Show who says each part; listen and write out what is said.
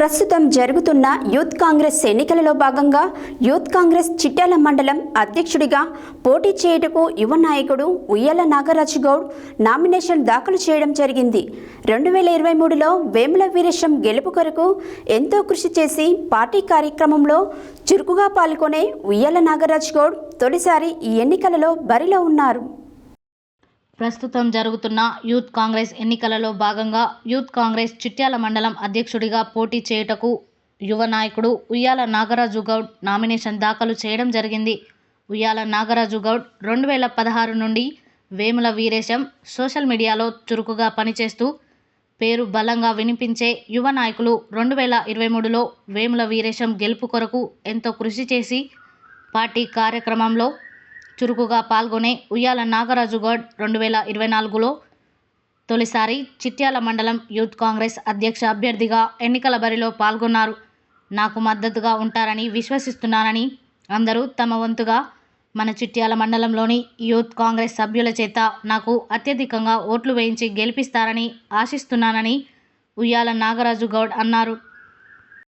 Speaker 1: ప్రస్తుతం జరుగుతున్న యూత్ కాంగ్రెస్ ఎన్నికలలో భాగంగా యూత్ కాంగ్రెస్ చిట్యాల మండలం అధ్యక్షుడిగా పోటీ చేయుటకు యువ నాయకుడు ఉయ్యాల నాగరాజు గౌడ్ నామినేషన్ దాఖలు చేయడం జరిగింది. రెండు వేల ఇరవై మూడులో వేముల వీరేశం గెలుపు కొరకు ఎంతో కృషి చేసి పార్టీ కార్యక్రమంలో చురుకుగా పాల్గొనే ఉయ్యాల నాగరాజు గౌడ్ తొలిసారి ఈ ఎన్నికలలో బరిలో ఉన్నారు.
Speaker 2: ప్రస్తుతం జరుగుతున్న యూత్ కాంగ్రెస్ ఎన్నికలలో భాగంగా యూత్ కాంగ్రెస్ చిట్యాల మండలం అధ్యక్షుడిగా పోటీ చేయుటకు యువ నాయకుడు ఉయ్యాల నాగరాజు గౌడ్ నామినేషన్ దాఖలు చేయడం జరిగింది. ఉయ్యాల నాగరాజు గౌడ్ రెండు వేల పదహారు నుండి వేముల వీరేశం సోషల్ మీడియాలో చురుకుగా పనిచేస్తూ పేరు బలంగా వినిపించే యువ నాయకులు రెండు వేల ఇరవై మూడులో వేముల వీరేశం గెలుపు కొరకు ఎంతో కృషి చేసి పార్టీ కార్యక్రమంలో చురుకుగా పాల్గొనే ఉయ్యాల నాగరాజు గౌడ్ రెండు వేల ఇరవై నాలుగులో తొలిసారి చిట్యాల మండలం యూత్ కాంగ్రెస్ అధ్యక్ష అభ్యర్థిగా ఎన్నికల బరిలో పాల్గొన్నారు. నాకు మద్దతుగా ఉంటారని విశ్వసిస్తున్నానని అందరూ తమ వంతుగా మన చిట్యాల మండలంలోని యూత్ కాంగ్రెస్ సభ్యుల చేత నాకు అత్యధికంగా ఓట్లు వేయించి గెలిపిస్తారని ఆశిస్తున్నానని ఉయ్యాల నాగరాజు గౌడ్ అన్నారు.